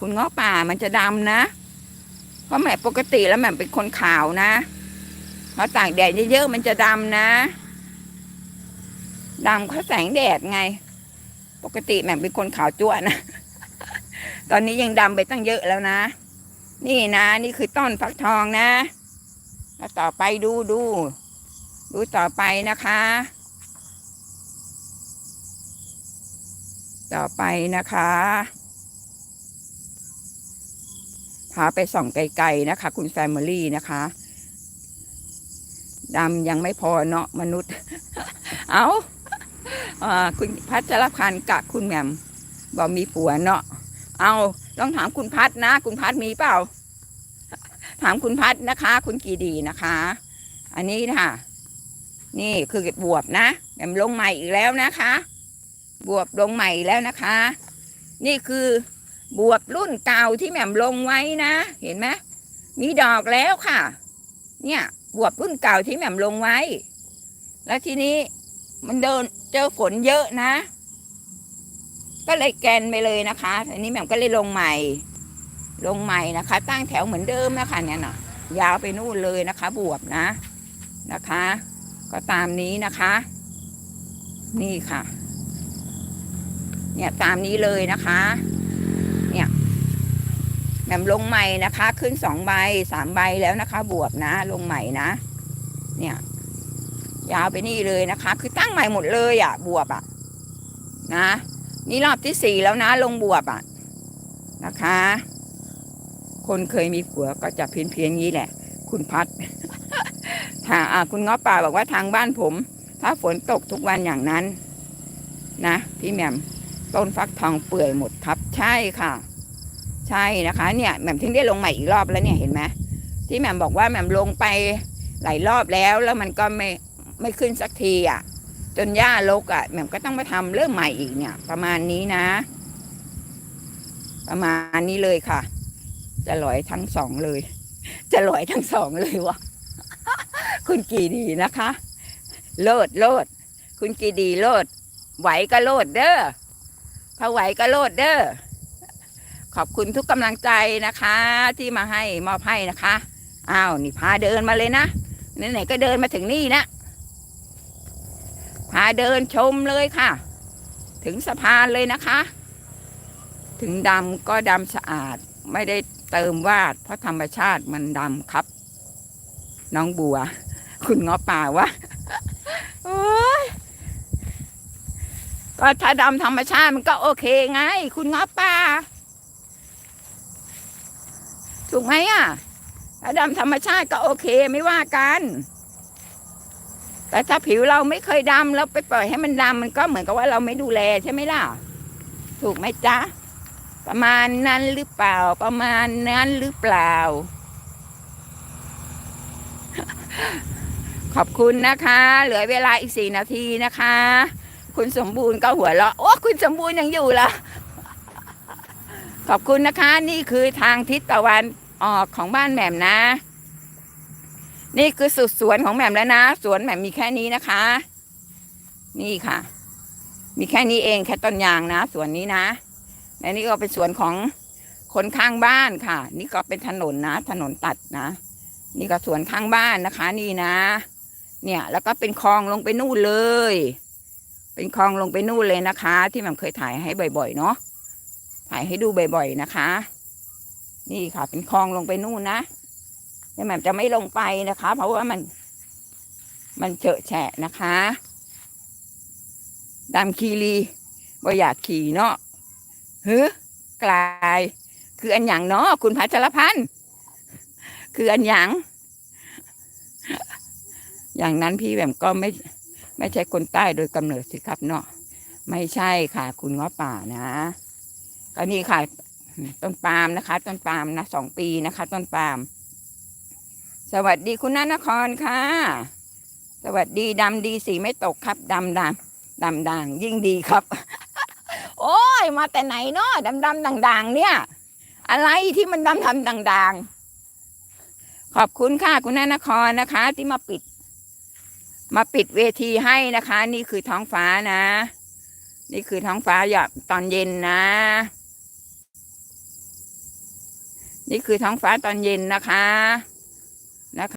คุณเงาะป่ามันจะดำนะ เพราะแหม่ปกติแล้วแหม่เป็นคนขาวนะเพราะตากแดดเยอะๆมันจะดำนะดำเพราะแสงแดดไง ปกติแหม่เป็นคนขาวจั่วนะ ตอนนี้ยังดำไปตั้งเยอะแล้วนะ นี่นะ นี่คือต้นฟักทองนะ แล้วต่อไปดูดู ดูต่อไปนะคะ ต่อไปนะคะ ไปส่องไกลๆนะคะ คุณแฟมิลี่นะคะดำยังไม่พอเนาะมนุษย์ เอาอ่าคุณพัชรพันธ์กับคุณแหม่มบอกมีผัวเนาะเอาต้องถามคุณพัดนะ คุณพัดมีเปล่า ถามคุณพัดนะคะ คุณกีดีนะคะ อันนี้ค่ะ นี่คือบวบนะแหม่มลงใหม่อีกแล้วนะคะ บวบลงใหม่แล้วนะคะ นี่คือ บวบรุ่นเก่าที่แหม่มลงไว้นะ เห็นไหมมีดอกแล้วค่ะ เนี่ยบวบรุ่นเก่าที่แหม่มลงไว้ แล้วทีนี้มันเดินเจอฝนเยอะนะ ก็เลยแกนไปเลยนะคะอันนี้แหม่มก็เลยลงใหม่ ลงใหม่นะคะ ตั้งแถวเหมือนเดิมนะคะเนี่ยนะยาวไปนู่นเลยนะคะ บวบนะนะคะ ก็ตามนี้นะคะ นี่ค่ะ เนี่ยตามนี้เลยนะคะ แหม่มลงใหม่นะคะ ขึ้นสองใบสามใบแล้วนะคะ บวบนะ ลงใหม่นะ เนี่ย ยาวไปนี่เลยนะคะ คือตั้งใหม่หมดเลยอะ บวบอะ นะ นี่รอบที่สี่แล้วนะ ลงบวบอะ นะคะ คนเคยมีผัวก็จะเพี้ยนเพียนๆงี้แหละ คุณพัดทางอ่าคุณง้อป่าบอกว่าทางบ้านผม ถ้าฝนตกทุกวันอย่างนั้น นะ พี่แหม่มต้นฟักทองเปื่อยหมดครับ ใช่ค่ะ ใช่นะคะเนี่ยแหม่มถึงได้ลงใหม่อีกรอบแล้วเนี่ยเห็นไหมที่แหม่มบอกว่าแหม่มลงไปหลายรอบแล้วแล้วมันก็ไม่ไม่ขึ้นสักทีอะ จนหญ้าลกอะแหม่มก็ต้องมาทำเริ่มใหม่อีกเนี่ย ประมาณนี้นะ ประมาณนี้เลยค่ะ จะลอยทั้งสองเลย จะลอยทั้งสองเลยวะคุณกีดีนะคะ โลดโลด คุณกีดีโลด ไหวก็โลดเด้อถ้าไหวก็โลดเด้อ ขอบคุณทุกกำลังใจนะคะ ที่มาให้มอบให้นะคะอ้าวนี่พาเดินมาเลยนะไหนๆก็เดินมาถึงนี่นะพาเดินชมเลยค่ะ ถึงสะพานเลยนะคะ ถึงดำก็ดำสะอาดไม่ได้เติมวาด เพราะธรรมชาติมันดำครับ น้องบัว คุณง้อป่าวะก็ถ้าดำธรรมชาติมันก็โอเคไง คุณง้อป่า ถูกไหมอะถ้าดำธรรมชาติก็โอเคไม่ว่ากัน แต่ถ้าผิวเราไม่เคยดำแล้วไปปล่อยให้มันดำมันก็เหมือนกับว่าเราไม่ดูแลใช่ไหมล่ะ ถูกไหมจ๊ะ ประมาณนั้นหรือเปล่า ประมาณนั้นหรือเปล่า ขอบคุณนะคะ เหลือเวลาอีกสี่นาทีนะคะ คุณสมบูรณ์ก็หัวเราะโอ้คุณสมบูรณ์ยังอยู่เหรอ ขอบคุณนะคะ นี่คือทางทิศตะวันออกของบ้านแหม่มนะ นี่คือสุดสวนของแหม่มแล้วนะสวนแหม่มมีแค่นี้นะคะ นี่ค่ะ มีแค่นี้เองแค่ต้นยางนะสวนนี้นะและนี่ก็เป็นสวนของคนข้างบ้านค่ะ นี่ก็เป็นถนนนะ ถนนตัดนะ นี่ก็สวนข้างบ้านนะคะ นี่นะ เนี่ยแล้วก็เป็นคลองลงไปนู่นเลย เป็นคลองลงไปนู่นเลยนะคะ ที่แหม่มเคยถ่ายให้บ่อยๆเนาะ ถ่ายให้ดูบ่อยๆนะคะ นี่ค่ะ เป็นคลองลงไปนู่นนะแต่ม่จะไม่ลงไปนะคะ เพราะว่ามัน มันเฉอะแฉะนะคะดำคีรีบ่อยากขี่เนาะเฮ้กลาย คืออันหยังเนาะคุณพัชรพันธ์คืออันหยังอย่างนั้นพี่แหม่มก็ไม่ไม่ใช่คนใต้โดยกำเนิดสิครับเนาะไม่ใช่ค่ะ คุณง้อป่านะ ก็นี่ค่ะ ต้นปาล์มนะคะ ต้นปาล์มนะสองปีนะคะ ต้นปาล์มสวัสดีคุณนานครค่ะ สวัสดีดำดีสีไม่ตกครับดำดำดำด่างยิ่งดีครับ โอ้ยมาแต่ไหนเนาะดำดำด่างด่างๆเนี่ย อะไรที่มันดำดำด่างด่างๆขอบคุณค่ะคุณนานครนะคะ ที่มาปิด มาปิดเวทีให้นะคะ นี่คือท้องฟ้านะ นี่คือท้องฟ้าหยาตอนเย็นนะ นี่คือท้องฟ้าตอนเย็นนะคะ